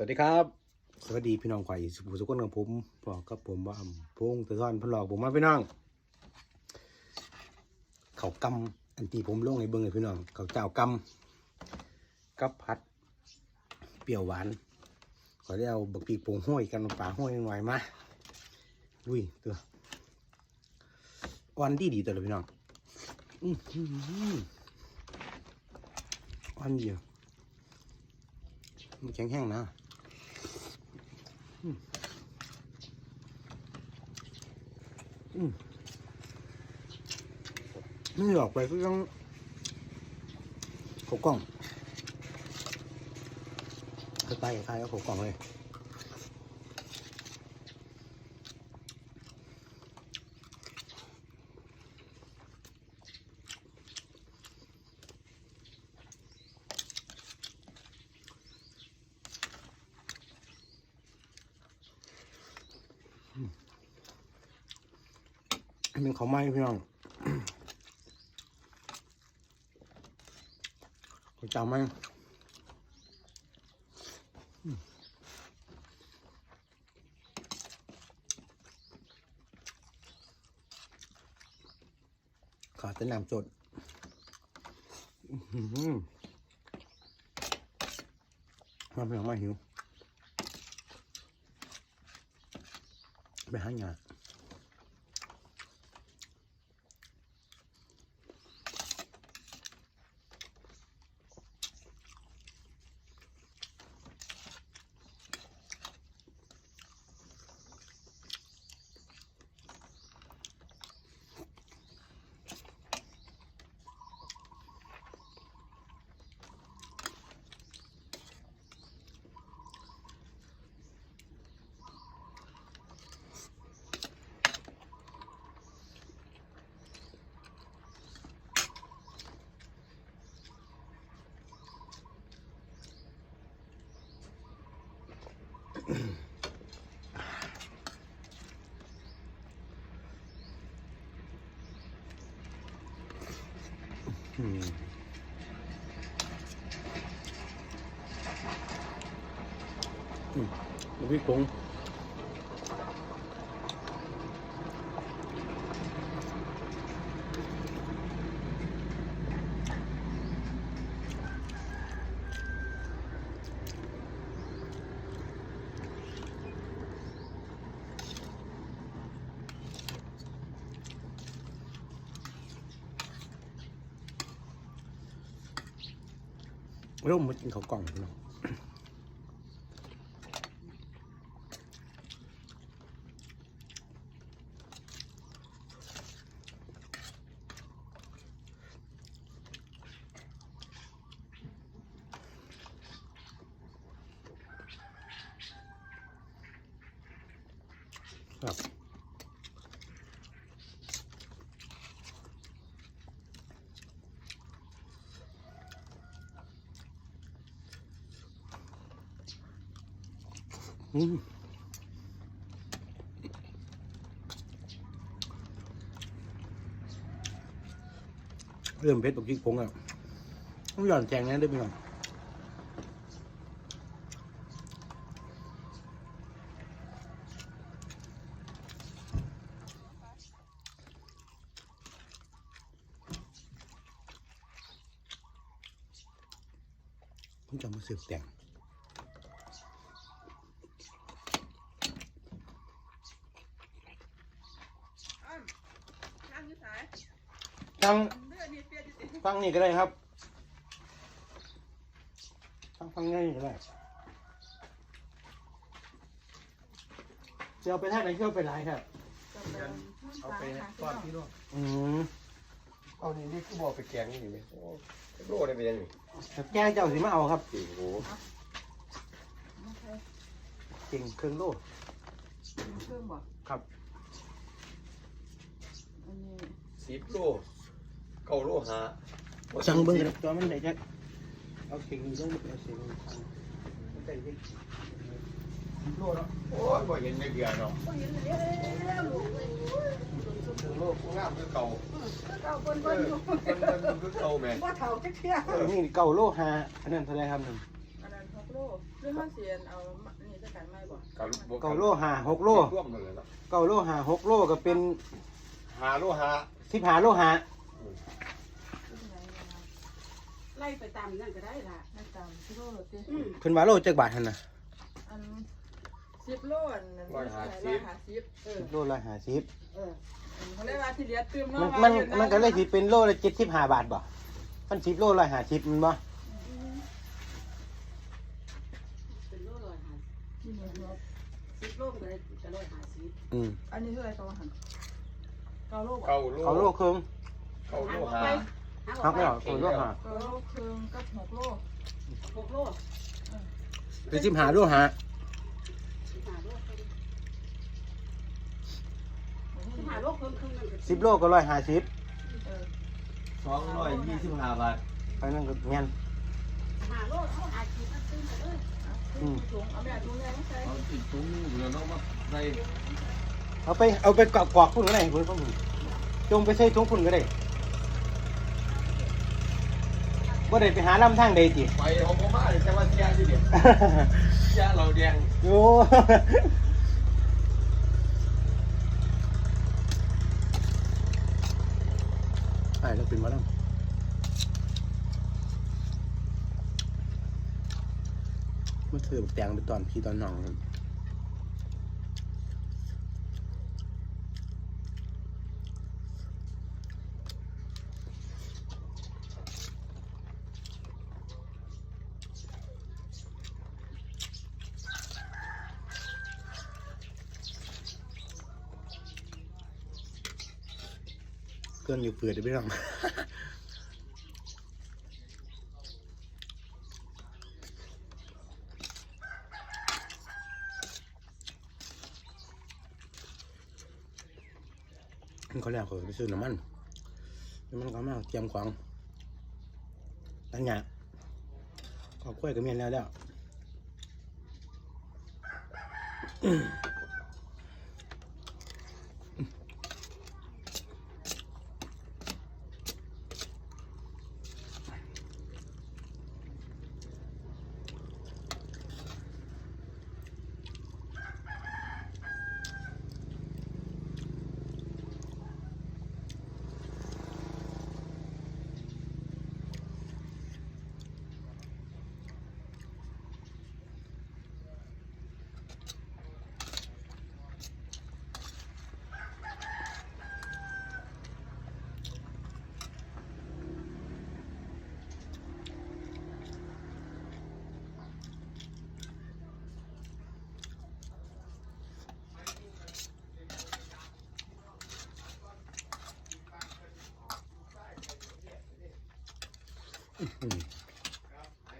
สวัสดีครับ สวัสดีพี่น้องไข่สุภุสุคนของผมบอกกับผมว่าพงตะท่อนเพนหลอกผมมาพี่น้อง เขากำอันที่ผมลงในเบิ้งให้พี่น้อง เขาเจ้ากำกับผัด เปรี้ยวหวาน ขอได้เอาบักปีกโป่งห้อยกันปลาห้อยหน่อยมาอุ้ยตัวอ่อนดีดีตัวเลยพี่น้องอื้อหืออ่อนดีอะมันแข็งแห้งนะ นี่ออกไปก็ต้องหกกล่องจะไปกับใครก็หกกล่องเลย เป็นเขาวไม้พี่น้องเขาจำไหมขาดแต่น้ำสดอื้อหือมาเพียงมาหิว ไปหางาน อืมอืมน้ำพริกผง ร่มมากินข้าวกล่องพี่น้องครับ เริ่มเพชรตกพริกผงอะต้องหย่อนแจงนั้นด้วยพี่น้องผมจะมาสืบแต่ง อ้าว นั่งอยู่สายฟังเลือดนี่เปรี้ยวจริงฟังนี่ก็ได้ครับฟังฟังนี่ก็ได้จะเอาไปท่าไหนเที่ยวไปไรครับเอาไปทอดที่นู่นอืมเอานี่นี่คือบอกไปแกงนี่ไหมโอ้โลได้ไปยังไงแต่แก้เจ้าสิมาเอาครับโอ้โหเก่งเครื่องโลเครื่องบอกครับ อันนี้ สิบโลเก้าโลหาสั่งเบิ้งกันตัวมันได้จักเอาเก่งนี้ลงมาเอาเสียงมันได้ดิโลเนาะโอ้ยบ่เห็นในเบียร์เนาะก็เห็นแล้วลูกเครื่องโลกงามคือเก่าเก่าคนเอคนออยู่มันมันคือเก่าแม่ว่าเท่าจะเที่ยวนี่เก่าโลหาอันนั้นเท่าไรครับหนึ่งอันนั้นหกโลเรื่องห้าเสียนเอานี่จะกันไม่บ่เก้าบวกเก้าโลหาหกโลร่วมกันเลยเนาะเก้าโลหาหกโลก็เป็นหาโลหา สิบหาโลหาไล่ไปตามนั่นก็ได้ล่ะให้ตามกิโลหรือสิอืมเพิ่นว่าโลจักบาทหั่นน่ะอันสิบโลอันนั้นร้อยห้าสิบเออโลละห้าสิบเออเขาเรียกว่าที่เหลือเติมมันเนาะมันมันก็เลยสิเป็นโลละเจ็ดสิบห้าบาทบ่มันสิบโลละห้าสิบมันบ่เป็นโลร้อยห้าที่เหลือเนาะสิบโลก็เลยจะร้อยห้าสิบอืมอันนี้เท่าไหร่ตัวหัน เก้าโลบ่เก้าโลเขาโลครึ่งเก้าโลหาครับไม่หรอกเขาโลหาเก้าโลครึ่งกับหกโลหกโลเป็นสิบหาโลหาสิบห้าโลสิบห้าโลครึ่งครึ่งนึงสิบโลก็ร้อยห้าสิบเออสองร้อยยี่สิบห้าบาทไปนั่นก็แม่นห้าโลเขาหากินนั่นตึ้งไปเลยถุงเอาแม่ถุงแม่ไม่ใช่เอาติดตุ้งเหลือน้องมาใส่ เอาไปเอาไปกรอกกรอกพุ่นก็ได้พุ่นก็มีจงไปใส่ถุงพุ่นก็ได้บ่ได้ไปหาลำทางใดติไปของผมมาเลยจะว่าเชียร์ดิเดี๋ยวเชียร์เราแดงโอ้ไอ้เราเป็นมาแล้วเมื่อเธอบอกแตงไปตอนพี่ตอนน้องครับ เครื่องอยู่เปื่อยเดี๋ยวไปลองเขาแล้วเขาไปซื้อน้ำมันน้ำมันก็มาเตรียมของตั้งหยาขอกล้วยก็เมียนแล้วแล้ว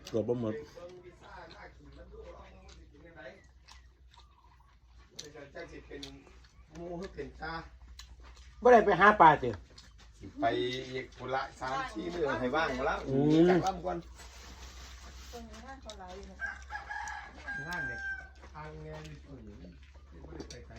เกือบบ่หมดจะสิเป็นหมูหรือเป็นชาบ่ได้ไปหาปลาเจ้สิไปอีกคนละสามสี่เรื่องให้ว่างมาแล้วอืมจากลำก่อนตรงนี้เขาไล่อยู่นะคะงานเนี่ยทางเงี้ยอยู่ตรงนี้ไม่ได้ไปไกล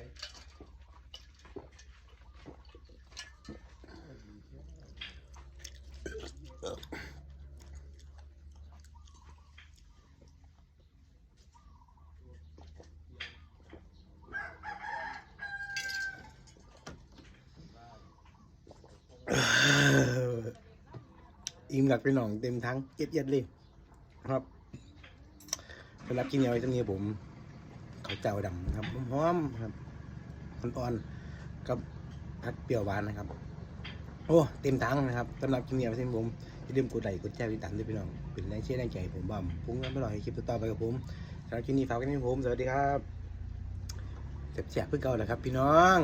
อิ่มหลักไปหน่องเต็มทั้งเย็ดเย็ดเลยครับเวลากินเอาไว้ตรงนี้ผมเขาเจ้าดำนะครับหอมๆครับอ่อนๆกับผัดเปรี้ยวหวานนะครับ โอ้เต็มทั้งนะครับสำหรับกินเอาไว้ที่ผมอย่าลืมกดไลค์กดแชร์ติดตามด้วยพี่น้องเป็นแรงเชียร์แรงใจผมบ่มพุ่งกันไปหน่อยคลิปต่อไปกับผมสำหรับคลิปนี้ฝากกันที่ผมสวัสดีครับเจ็บๆเพื่อเก่าแหละครับ พี่น้อง